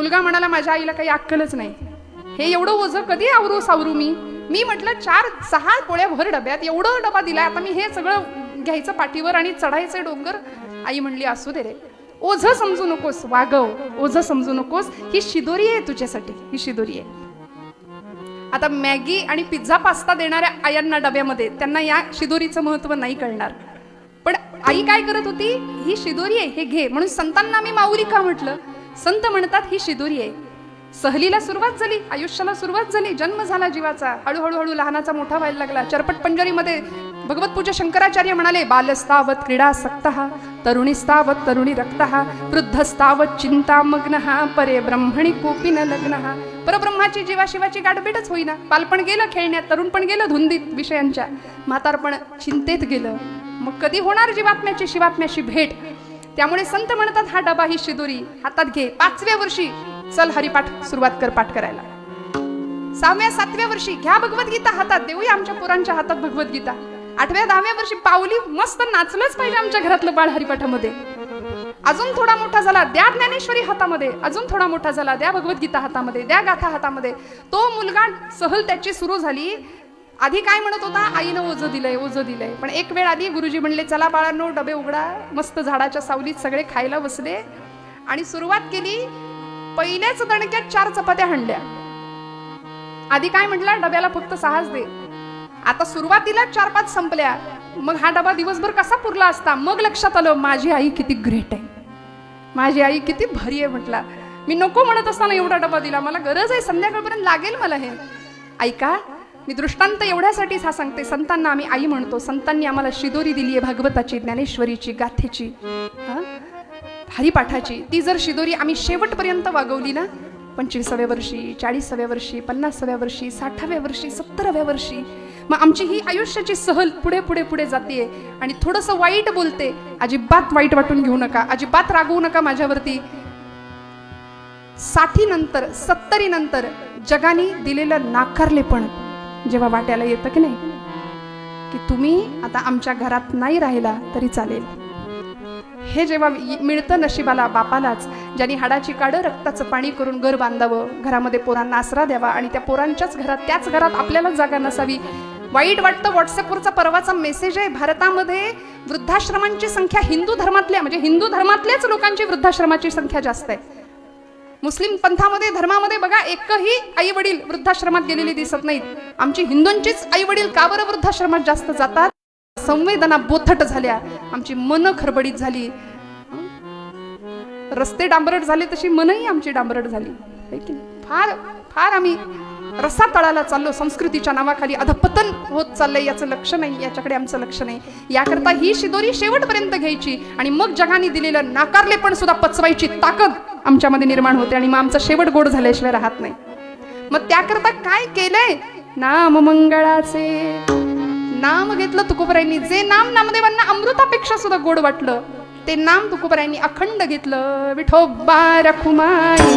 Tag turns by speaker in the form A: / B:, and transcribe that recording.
A: मुलगा म्हणाला माझ्या आईला काही अक्कलच नाही. हे एवढं ओझं कधी आवरू सावरू मी? मी म्हटलं चार सहा पोळ्या भर डब्यात एवढं डबा दिलाय आता मी हे सगळं घ्यायचं पाठीवर आणि चढायचं डोंगर. आई म्हणली असू दे रे. ओझ समजू नकोस वागव. ओझ समजू नकोस. ही शिदोरी आहे तुझ्यासाठी. ही शिदोरी आहे. आता मॅगी आणि पिझ्झा पास्ता देणाऱ्या आयांना डब्यामध्ये त्यांना या शिदोरीचं महत्त्व नाही कळणार. पण आई काय करत होती? ही शिदोरी आहे हे घे. म्हणून संतांना मी माऊली का म्हटलं? संत म्हणतात ही शिदुरी आहे. सहलीला सुरुवात झाली आयुष्याला सुरुवात झाली जन्म झाला जीवाचा. हळूहळू हळू लहानाचा मोठा व्हायला लागला. चरपट पंजरीमध्ये भगवत पूजा शंकराचार्य म्हणाले बालस्तावत क्रीडा सक्त तरुणीस्तावत तरुणी रक्त वृद्धस्तावत चिंता मग्न परे ब्रह्मणी कोपी न लग्न. परब्रह्माची जीवाशिवाची गाठभेटच होईना. बालपण गेलं खेळण्यात तरुण पण गेलं धुंदीत विषयांच्या. म्हातारपण चिंतेत गेलं. मग कधी होणार जीवात्म्याची शिवात्म्याशी भेट? त्यामुळे संत म्हणतात हा डबा ही शिदुरी. हातात घे. पाचव्या वर्षी चल हरिपाठ सुरुवात कर पाठ करायला. सहाव्या सातव्या वर्षी घ्या भगवद्गीता हातात. देऊया आमच्या पोरांच्या हातात भगवद्गीता. आठव्या दहाव्या वर्षी पावली मस्त नाचलंच पाहिजे आमच्या घरातलं बाळ हरिपाठामध्ये. अजून थोडा मोठा झाला द्या ज्ञानेश्वरी हातामध्ये. अजून थोडा मोठा झाला द्या भगवद्गीता हातामध्ये द्या गाथा हातामध्ये. तो मुलगा सहल त्याची सुरू झाली. आधी काय म्हणत होता? आईनं ओझं दिलंय ओझं दिलंय. पण एक वेळ आधी गुरुजी म्हणले चला बाळांनो डबे उघडा मस्त झाडाच्या सावलीत सगळे खायला बसले. आणि सुरुवात केली पहिल्याच दणक्यात चार चपात्या हंडल्या आधी काय म्हटलं? डब्याला फक्त सहाच दे. आता सुरुवातीला चार पाच संपल्या. मग हा डबा दिवसभर कसा पुरला असता? मग लक्षात आलं माझी आई किती ग्रेट आहे. माझी आई किती भारी आहे म्हटला. मी नको म्हणत असताना एवढा डबा दिला. मला गरज आहे संध्याकाळपर्यंत लागेल मला हे. ऐका मी दृष्टांत एवढ्यासाठीच हा सांगते. संतांना आम्ही आई म्हणतो. संतांनी आम्हाला शिदोरी दिली आहे भागवताची ज्ञानेश्वरीची गाथेची हरिपाठाची ती जर शिदोरी आम्ही शेवटपर्यंत वागवली ना पंचवीसाव्या वर्षी चाळीसाव्या वर्षी पन्नासाव्या वर्षी साठाव्या वर्षी सत्तराव्या वर्षी मग आमची ही आयुष्याची सहल पुढे पुढे पुढे जाते आणि थोडंसं वाईट बोलते अजिबात वाईट वाटून घेऊ नका अजिबात रागवू नका माझ्यावरती. साठी नंतर सत्तरी नंतर जगाने दिलेलं नाकारले पण जेव्हा वाट्याला येतं की नाही? की तुम्ही आता आमच्या घरात नाही राहिला तरी चालेल. हे जेव्हा मिळतं नशिबाला बापालाच ज्यांनी हाडाची काढं रक्ताचं पाणी करून घर बांधावं घरामध्ये पोरांना आसरा द्यावा आणि त्या पोरांच्याच घरात त्याच घरात आपल्यालाच जागा नसावी वाईट वाटतं व्हॉट्सअपवरचा परवाचा मेसेज आहे भारतामध्ये वृद्धाश्रमांची संख्या हिंदू धर्मातल्या म्हणजे हिंदू धर्मातल्याच लोकांची वृद्धाश्रमाची संख्या जास्त आहे. मुस्लिम पंथामध्ये धर्मामध्ये बघा एकही आई वडील वृद्धाश्रमात गेलेले दिसत नाहीत. आमची हिंदूंचीच आई वडील का बरं वृद्धाश्रमात जास्त जातात? संवेदना बोथट झाल्या. आमची मन खरबडीत झाली. रस्ते डांबरट झाले तशी मनही आमची डांबरट झाली. फार फार आम्ही रसा तळाला चाललो संस्कृतीच्या नावाखाली. अधपतन होत चाललंय याचं लक्ष नाही याच्याकडे आमचं लक्ष नाही. याकरता ही शिदोरी शेवटपर्यंत घ्यायची आणि मग जगाने दिलेलं नाकारले पण सुद्धा पचवायची ताकद आमच्यामध्ये निर्माण होते आणि मग आमचा शेवट गोड झाल्याशिवाय राहत नाही. मग त्याकरता काय केलंय? नाम मंगळाचे. नाम घेतलं तुकोबरायांनी. जे नाम नामदेवांना अमृतापेक्षा सुद्धा गोड वाटलं ते नाम तुकोबरायांनी अखंड घेतलं. विठोबा रखुमाई.